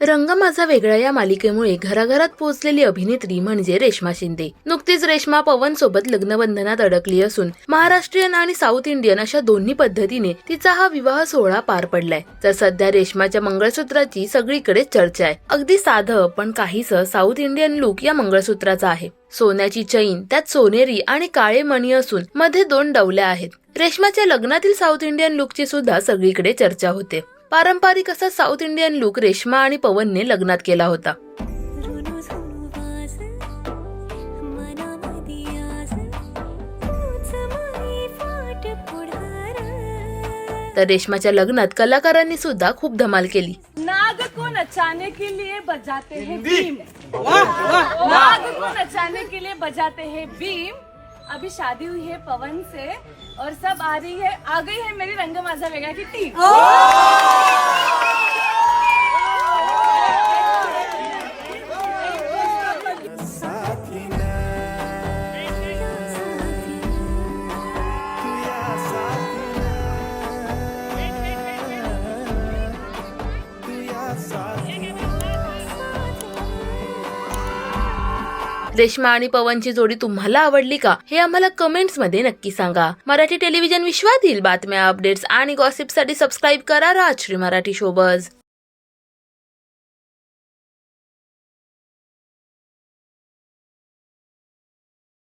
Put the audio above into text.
रंग माझा वेगळा या मालिकेमुळे घराघरात पोहोचलेली अभिनेत्री म्हणजे रेश्मा शिंदे. नुकतीच रेश्मा पवन सोबत लग्नबंधनात अडकली असून महाराष्ट्रीयन आणि साऊथ इंडियन अशा दोन्ही पद्धतीने तिचा हा विवाह सोहळा पार पडलाय. तर सध्या रेश्माच्या मंगळसूत्राची सगळीकडे चर्चा आहे. अगदी साधं पण काहीस साऊथ इंडियन लुक या मंगळसूत्राचा आहे. सोन्याची चैन त्यात सोनेरी आणि काळे मणी असून मध्ये दोन डवल्या आहेत. रेश्माच्या लग्नातील साऊथ इंडियन लुकची सुद्धा सगळीकडे चर्चा होते. पारंपरिक असा साऊथ इंडियन लुक रेश्मा आणि पवनने लग्नात केला होता. तर रेश्माच्या लग्नात कलाकारांनी सुद्धा खूप धमाल केली. नाग को नचाने के लिए बजाते हैं बीम नाग को नचाने के लिए बजाते हैं बीम अभी शादी हुई है पवन से और सब आ रही है। आ गई है मेरी रंग माझा वेगा की टीम रेश्मा आणि पवनची जोडी तुम्हाला आवडली का? हे आम्हाला कमेंट्समध्ये नक्की सांगा. मराठी टेलिव्हिजन विश्वातील बातम्या अपडेट्स आणि गॉसिपसाठी सबस्क्राईब करा राजश्री मराठी शोबज